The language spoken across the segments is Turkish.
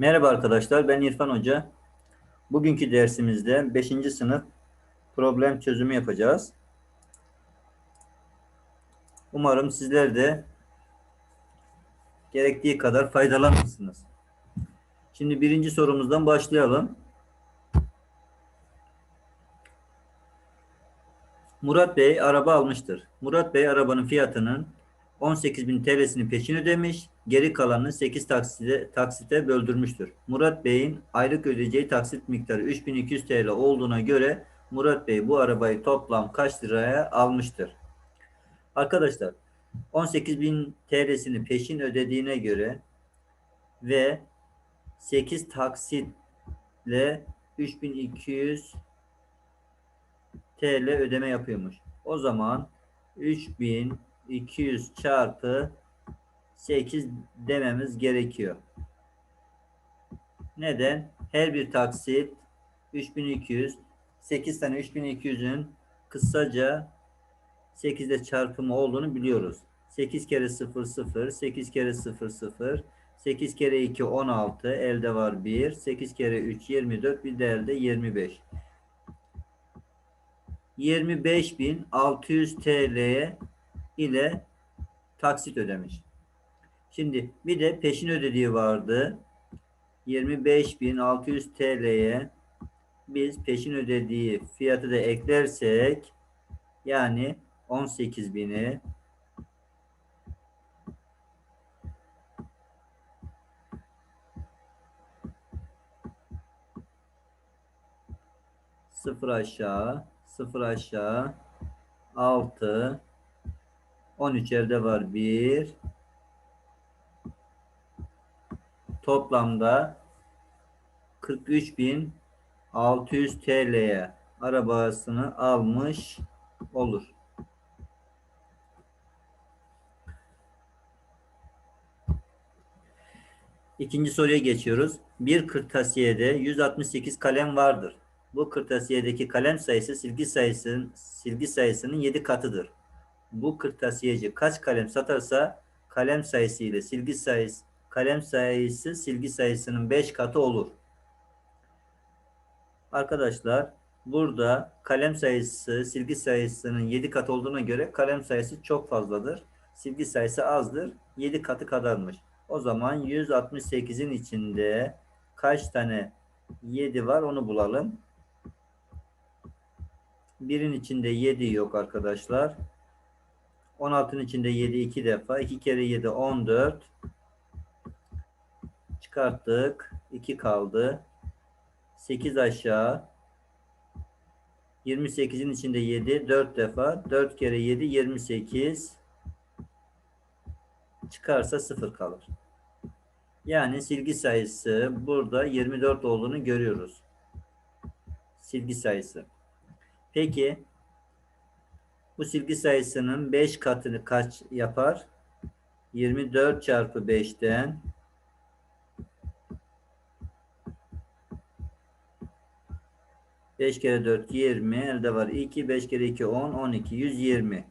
Merhaba arkadaşlar, ben İrfan Hoca. Bugünkü dersimizde 5. sınıf problem çözümü yapacağız. Umarım sizler de gerektiği kadar faydalanırsınız. Şimdi birinci sorumuzdan başlayalım. Murat Bey araba almıştır. Murat Bey arabanın fiyatının 18.000 TL'sini peşin ödemiş, geri kalanını 8 taksite, taksite böldürmüştür. Murat Bey'in aylık ödeyeceği taksit miktarı 3200 TL olduğuna göre Murat Bey bu arabayı toplam kaç liraya almıştır? Arkadaşlar 18.000 TL'sini peşin ödediğine göre ve 8 taksitle 3200 TL ödeme yapıyormuş. O zaman 3200 çarpı 8 dememiz gerekiyor. Neden? Her bir taksit 3200 8 tane 3200'ün kısaca 8 ile çarpımı olduğunu biliyoruz. 8 kere 0 0 8 kere 0 0 8 kere 2 16 elde var 1 8 kere 3 24 bir de elde 25 25.600 TL ile taksit ödemiş. Şimdi bir de peşin ödediği vardı. 25.600 TL'ye biz peşin ödediği fiyatı da eklersek yani 18.000'i sıfır aşağı 0 aşağı 6 13 elde var 1 toplamda 43.600 TL'ye arabasını almış olur. İkinci soruya geçiyoruz. Bir kırtasiyede 168 kalem vardır. Bu kırtasiyedeki kalem sayısı silgi sayısının silgi sayısının 7 katıdır. Bu kırtasiyeci kaç kalem satarsa kalem sayısı ile silgi sayısı kalem sayısı silgi sayısının 5 katı olur. Arkadaşlar burada kalem sayısı silgi sayısının 7 kat olduğuna göre kalem sayısı çok fazladır. Silgi sayısı azdır. 7 katı kadarmış. O zaman 168'in içinde kaç tane 7 var onu bulalım. Birin içinde 7 yok arkadaşlar. 16'ın içinde 7 iki defa. 2 kere 7 14. Çıkarttık. 2 kaldı. 8 aşağı. 28'in içinde 7 4 defa. 4 kere 7 28. Çıkarsa 0 kalır. Yani silgi sayısı burada 24 olduğunu görüyoruz. Silgi sayısı. Peki bu silgi sayısının 5 katını kaç yapar? 24 çarpı 5'ten Beş kere 4 20 elde var 2 5 kere 2 10 12 120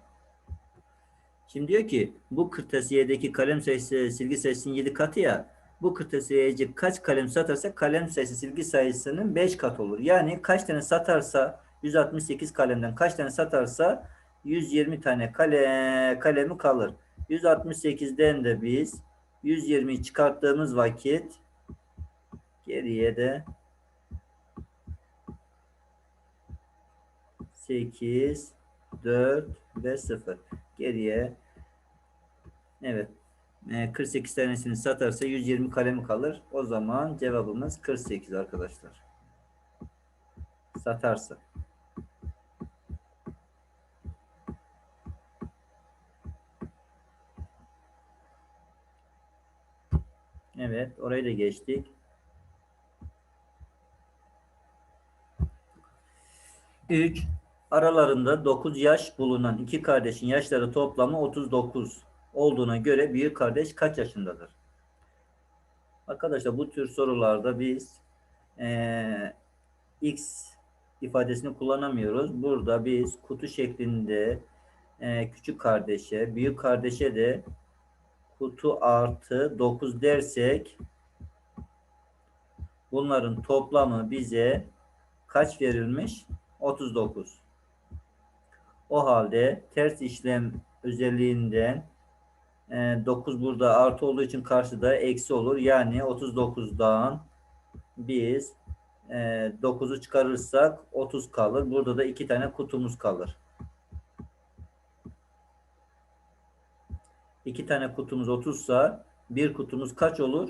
Şimdi diyor ki bu kırtasiyedeki kalem sayısı silgi sayısının 7 katı ya bu kırtasiyeci kaç kalem satarsa kalem sayısı silgi sayısının 5 kat olur. Yani kaç tane satarsa 168 kalemden kaç tane satarsa 120 tane kale, kalemi kalır. 168'den de biz 120'yi çıkarttığımız vakit geriye de 8 4 ve 0 geriye evet 48 tanesini satarsa 120 kalemi kalır. O zaman cevabımız 48 arkadaşlar. Satarsa. Evet, orayı da geçtik. Üç, aralarında 9 yaş bulunan iki kardeşin yaşları toplamı 39 olduğuna göre büyük kardeş kaç yaşındadır? Arkadaşlar bu tür sorularda biz e, x ifadesini kullanamıyoruz. Burada biz kutu şeklinde e, küçük kardeşe, büyük kardeşe de kutu artı 9 dersek Bunların toplamı bize kaç verilmiş? 39. O halde ters işlem özelliğinden e, 9 burada artı olduğu için karşıda eksi olur. Yani 39'dan biz e, 9'u çıkarırsak 30 kalır. Burada da iki tane kutumuz kalır. İki tane kutumuz 30 sa bir kutumuz kaç olur?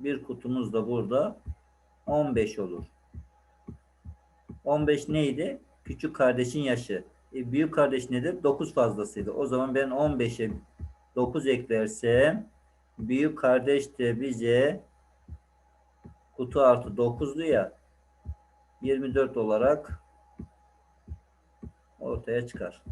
Bir kutumuz da burada 15 olur. 15 neydi? Küçük kardeşin yaşı. E, büyük kardeş nedir? 9 fazlasıydı. O zaman ben 15'e 9 eklersem büyük kardeş de bize kutu artı 9'lu ya 24 olarak ortaya çıkar.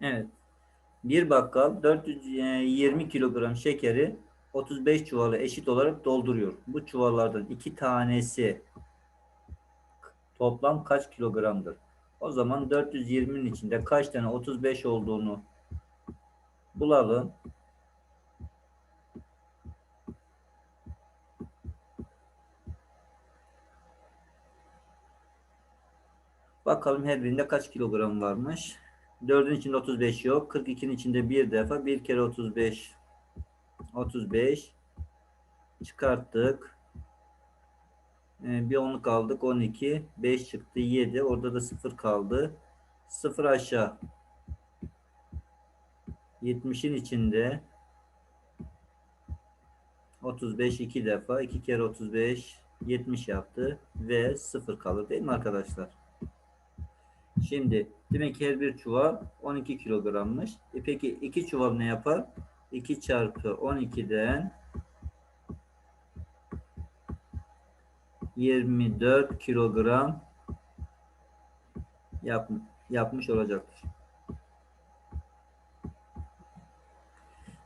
Evet. Bir bakkal 420 kilogram şekeri 35 çuvala eşit olarak dolduruyor. Bu çuvallardan iki tanesi toplam kaç kilogramdır? O zaman 420'nin içinde kaç tane 35 olduğunu bulalım. Bakalım her birinde kaç kilogram varmış. 4'ün içinde 35 yok. 42'nin içinde bir defa. Bir kere 35. 35. Çıkarttık. Ee, bir onluk aldık. 12. 5 çıktı. 7. Orada da 0 kaldı. 0 aşağı. 70'in içinde 35 iki defa. 2 kere 35 70 yaptı. Ve 0 kalır değil mi arkadaşlar? Şimdi demek ki her bir çuval 12 kilogrammış. E peki iki çuval ne yapar? 2 çarpı 12'den 24 kilogram yap, yapmış olacaktır.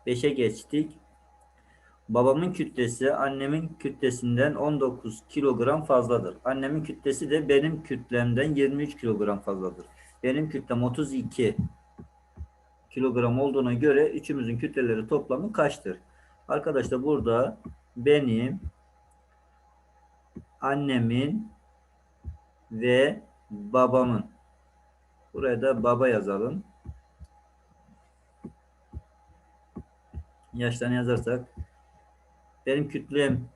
5'e geçtik. Babamın kütlesi annemin kütlesinden 19 kilogram fazladır. Annemin kütlesi de benim kütlemden 23 kilogram fazladır. Benim kütlem 32 kilogram olduğuna göre üçümüzün kütleleri toplamı kaçtır? Arkadaşlar burada benim annemin ve babamın buraya da baba yazalım. Yaşlarını yazarsak benim kütlem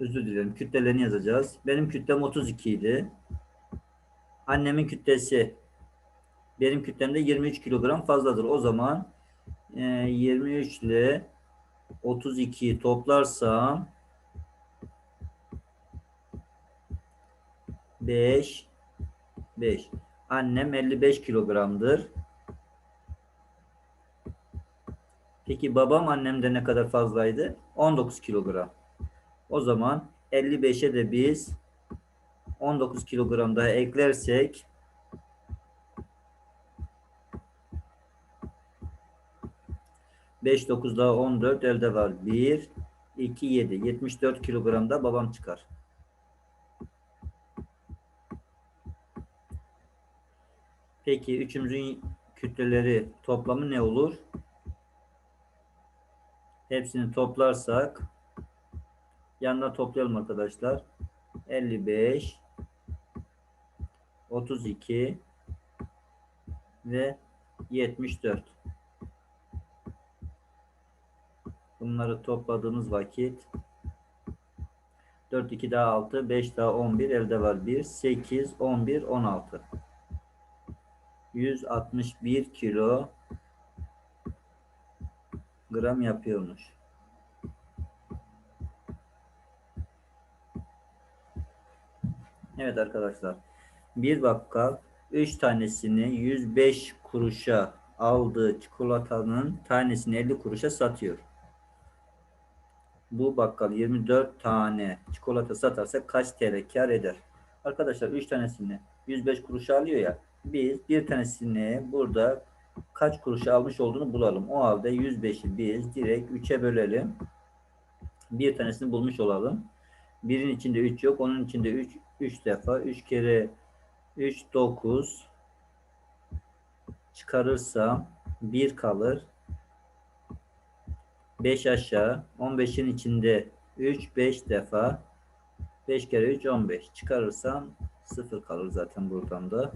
özür dilerim. Kütlelerini yazacağız. Benim kütlem 32 idi. Annemin kütlesi benim kütlemde 23 kilogram fazladır. O zaman e, 23 ile 32'yi toplarsam 5 5 Annem 55 kilogramdır. Peki babam annemde ne kadar fazlaydı? 19 kilogram. O zaman 55'e de biz 19 kilogram daha eklersek Beş dokuz daha on dört elde var. Bir, iki, yedi. Yetmiş dört kilogramda babam çıkar. Peki üçümüzün kütleleri toplamı ne olur? Hepsini toplarsak yanına toplayalım arkadaşlar. 55 32 ve 74. Bunları topladığımız vakit 4 2 daha 6 5 daha 11 elde var 1 8 11 16 161 kilo gram yapıyormuş. Evet arkadaşlar. Bir bakkal 3 tanesini 105 kuruşa aldığı çikolatanın tanesini 50 kuruşa satıyor. Bu bakkal 24 tane çikolata satarsa kaç TL kar eder? Arkadaşlar 3 tanesini 105 kuruşa alıyor ya. Biz bir tanesini burada kaç kuruşa almış olduğunu bulalım. O halde 105'i biz direkt 3'e bölelim. Bir tanesini bulmuş olalım. Birin içinde 3 yok. Onun içinde 3 3 defa 3 kere 3 9 çıkarırsam 1 kalır. 5 aşağı 15'in içinde 3 5 defa 5 kere 3 15 çıkarırsam 0 kalır zaten buradan da.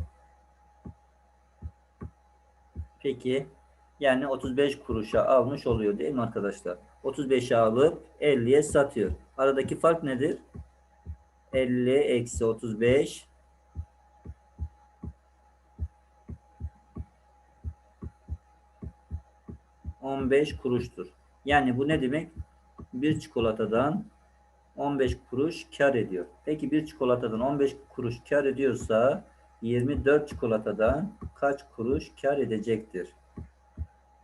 Peki yani 35 kuruşa almış oluyor değil mi arkadaşlar? 35'e alıp 50'ye satıyor. Aradaki fark nedir? 50 eksi 35 15 kuruştur. Yani bu ne demek? Bir çikolatadan 15 kuruş kar ediyor. Peki bir çikolatadan 15 kuruş kar ediyorsa 24 çikolatadan kaç kuruş kar edecektir?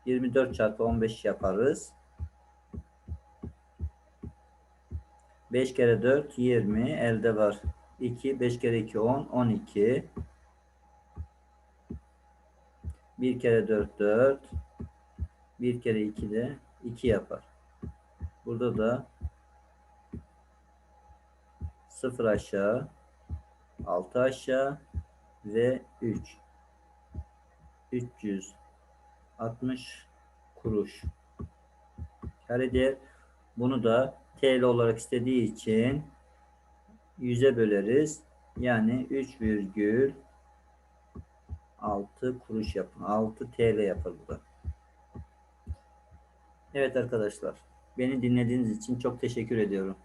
24 çarpı 15 yaparız. 5 kere 4 20 elde var. 2 5 kere 2 10 12 1 kere 4 4 1 kere 2 de 2 yapar. Burada da 0 aşağı 6 aşağı ve 3 360 kuruş kar eder. Bunu da TL olarak istediği için 100'e böleriz. Yani 3,6 kuruş yapın. 6 TL yapar bu da. Evet arkadaşlar. Beni dinlediğiniz için çok teşekkür ediyorum.